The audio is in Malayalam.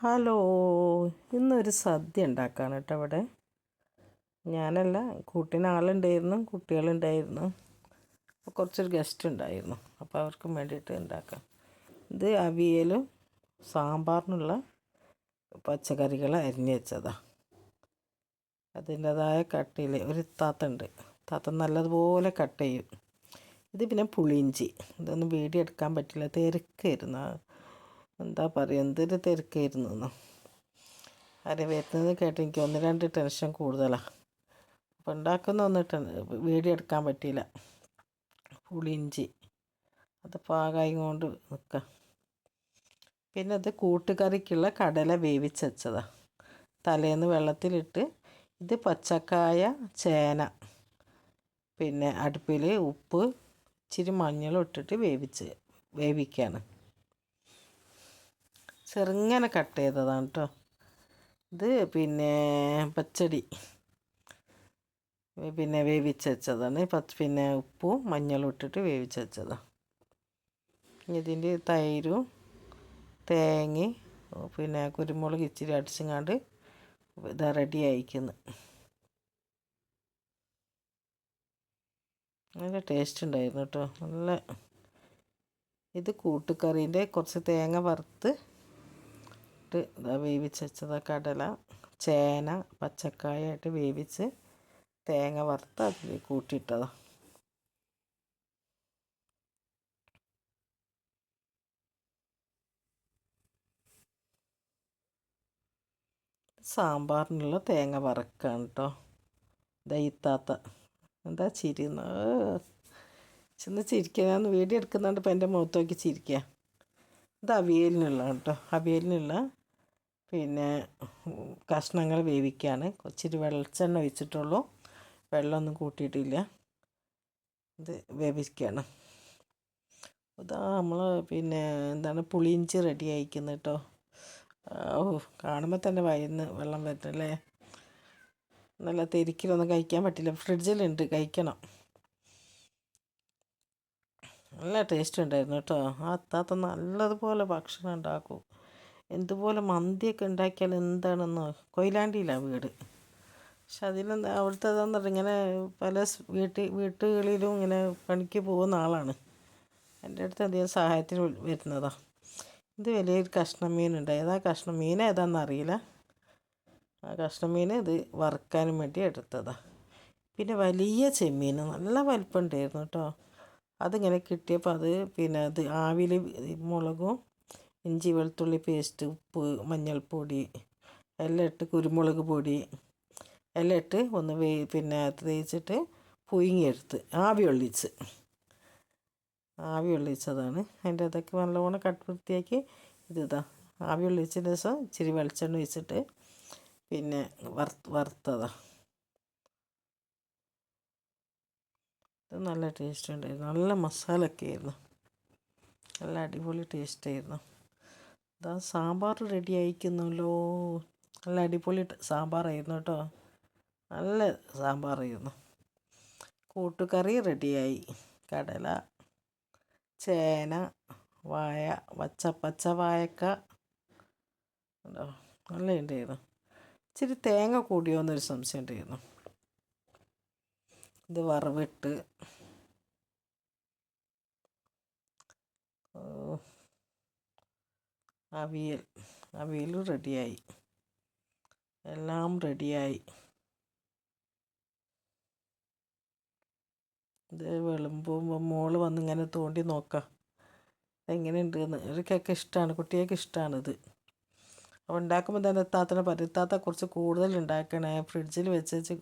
ഹലോ ഇന്നൊരു സദ്യ ഉണ്ടാക്കാണ് കേട്ടോ ഇവിടെ. ഞാനല്ല കൂട്ടിന് ആളുണ്ടായിരുന്നു കുട്ടികളുണ്ടായിരുന്നു. കുറച്ചൊരു ഗസ്റ്റ് ഉണ്ടായിരുന്നു. അപ്പോൾ അവർക്കും വേണ്ടിയിട്ട് ഉണ്ടാക്കാം. ഇത് അവിയലും സാമ്പാറിനുള്ള പച്ചക്കറികൾ അരിഞ്ഞു വെച്ചതാണ് അതിന്റെതായ കട്ടിയിൽ ഒരു താത്തുണ്ട്. താത്ത നല്ലതുപോലെ കട്ട് ചെയ്യും. ഇത് പിന്നെ പുളിയിഞ്ചി. ഇതൊന്നും വീടിയെടുക്കാൻ പറ്റില്ല. തിരക്കായിരുന്നു. എന്താ പറയുക എന്തൊരു തിരക്കായിരുന്നു എന്ന് ആരെ വരുന്നത് കേട്ട് എനിക്ക് ഒന്ന് രണ്ട് ടെൻഷൻ കൂടുതലാണ് അപ്പോൾ ഉണ്ടാക്കുന്ന ഒന്ന് ടെൻ വീഡിയോ എടുക്കാൻ പറ്റിയില്ല. പുളിയിഞ്ചി അത് പാകായി കൊണ്ട് നിൽക്കാം പിന്നെ അത് കൂട്ടുകറിക്കുള്ള കടല വേവിച്ച് വെച്ചതാണ് തലേന്ന് വെള്ളത്തിലിട്ട് ഇത് പച്ചക്കായ ചേന പിന്നെ അടുപ്പിൽ ഉപ്പ് ഇച്ചിരി മഞ്ഞളും ഇട്ടിട്ട് വേവിച്ച് വേവിക്കുകയാണ് ചെറുങ്ങനെ കട്ട് ചെയ്തതാണ് കേട്ടോ ഇത് പിന്നെ പച്ചടി. പിന്നെ വേവിച്ച് വെച്ചതാണ്. പച്ച പിന്നെ ഉപ്പും മഞ്ഞളും ഇട്ടിട്ട് വേവിച്ച് വെച്ചതാണ് ഇതിന്റെ തൈരും തേങ്ങ പിന്നെ കുരുമുളക് ഇച്ചിരി അടിച്ചങ്ങാണ്ട് ഇതാ റെഡി ആയിക്കുന്നു. നല്ല ടേസ്റ്റ് ഉണ്ടായിരുന്നു കേട്ടോ നല്ല ഇത് കൂട്ടുകറീന്റെ കുറച്ച് തേങ്ങ വറുത്ത് ഇട്ട് വേവിച്ച് വെച്ചത് കടല ചേന പച്ചക്കായായിട്ട് വേവിച്ച് തേങ്ങ വറുത്ത് അതിൽ കൂട്ടിയിട്ടതാണ് സാമ്പാറിനുള്ള തേങ്ങ വറക്കാണ് കേട്ടോ ദയിത്താത്ത എന്താ ചിരിന്ന് ചെന്ന് ചിരിക്കാൻ വീഡിയോ എടുക്കുന്നുണ്ട് ഇപ്പം എന്റെ മുഖത്ത് നോക്കി ചിരിക്കുക ഇത് അവിയലിനുള്ള കേട്ടോ അവിയലിനുള്ള പിന്നെ കഷ്ണങ്ങൾ വേവിക്കുകയാണ് ഇച്ചിരി വെളിച്ചെണ്ണ ഒഴിച്ചിട്ടുള്ളൂ വെള്ളമൊന്നും കൂട്ടിയിട്ടില്ല. ഇത് വേവിക്കുകയാണ് ഇതാ നമ്മൾ പിന്നെ എന്താണ് പുളിയിഞ്ചി റെഡി ആയിക്കുന്നത് കേട്ടോ ഓ കാണുമ്പോൾ തന്നെ വയന്ന് വെള്ളം വരുന്നല്ലേ നല്ല തെരിക്കലൊന്നും കഴിക്കാൻ പറ്റില്ല. ഫ്രിഡ്ജിലുണ്ട് കഴിക്കണം. നല്ല ടേസ്റ്റ് ഉണ്ടായിരുന്നു കേട്ടോ ആ അത്താത്ത നല്ലതുപോലെ ഭക്ഷണം ഉണ്ടാക്കും. എന്തുപോലെ മന്തിയൊക്കെ ഉണ്ടാക്കിയാൽ എന്താണെന്ന്? കൊയിലാണ്ടിയിലാണ് വീട്. പക്ഷെ അതിലെന്താ അവിടുത്തെ പറഞ്ഞാൽ ഇങ്ങനെ പല വീട്ടിൽ വീട്ടുകളിലും ഇങ്ങനെ പണിക്ക് പോകുന്ന ആളാണ്. എന്റെ അടുത്ത് അധികം സഹായത്തിന് വരുന്നതാണ് ഇത് വലിയൊരു കഷ്ണം മീനുണ്ട് ഏതാ കഷ്ണം മീൻ ഏതാണെന്ന് അറിയില്ല. ആ കഷ്ണം മീൻ ഇത് വറുക്കാനും വേണ്ടി എടുത്തതാണ് പിന്നെ വലിയ ചെമ്മീൻ നല്ല വലിപ്പമുണ്ടായിരുന്നു കേട്ടോ. അതിങ്ങനെ കിട്ടിയപ്പോൾ അത് പിന്നെ അത് ആവിയിൽ മുളകും ഇഞ്ചി വെളുത്തുള്ളി പേസ്റ്റ് ഉപ്പ് മഞ്ഞൾപ്പൊടി എല്ലാം ഇട്ട് കുരുമുളക് പൊടി എല്ലാം ഇട്ട് ഒന്ന് വേ പിന്നെ തേച്ചിട്ട് പുഴുങ്ങിയെടുത്ത് ആവി ഒള്ളിച്ച്. ആവി ഒള്ളിച്ചതാണ്. അതിന്റെ അതൊക്കെ നല്ലവണ്ണം കട്ട് വൃത്തിയാക്കി ഇത് ഇതാ. ആവി ഒള്ളിച്ചതിന് ശേഷം ഇച്ചിരി വെളിച്ചെണ്ണ ഒഴിച്ചിട്ട് പിന്നെ വറുത്ത് വറുത്തതാണ് ഇത് നല്ല ടേസ്റ്റ് ഉണ്ടായിരുന്നു. നല്ല മസാലയൊക്കെ ആയിരുന്നു. നല്ല അടിപൊളി ടേസ്റ്റ് ആയിരുന്നു. ഇതാ സാമ്പാർ റെഡി ആയിക്കുന്നല്ലോ നല്ല അടിപൊളി സാമ്പാർ ആയിരുന്നു കേട്ടോ. നല്ല സാമ്പാർ ആയിരുന്നു. കൂട്ടുകറി റെഡിയായി കടല ചേന വായ പച്ച പച്ച വായക്ക. ഉണ്ടോ നല്ല ഉണ്ടായിരുന്നു. ഇച്ചിരി തേങ്ങ കൂടിയോ എന്നൊരു സംശയം ഉണ്ടായിരുന്നു. ഇത് വറവിട്ട് അവിയൽ അവിയൽ റെഡിയായി. എല്ലാം റെഡിയായി. ഇത് വിളമ്പുമ്പോൾ വന്ന് ഇങ്ങനെ തോണ്ടി നോക്കാം. എങ്ങനെയുണ്ടെന്ന്. ഇവർക്കൊക്കെ ഇഷ്ടമാണ് കുട്ടികൾക്ക് ഇഷ്ടമാണിത് അപ്പോൾ ഉണ്ടാക്കുമ്പോൾ തന്നെ താത്തനെ പറയും താത്ത കുറച്ച് കൂടുതൽ ഉണ്ടാക്കണേ. ഫ്രിഡ്ജിൽ വെച്ച്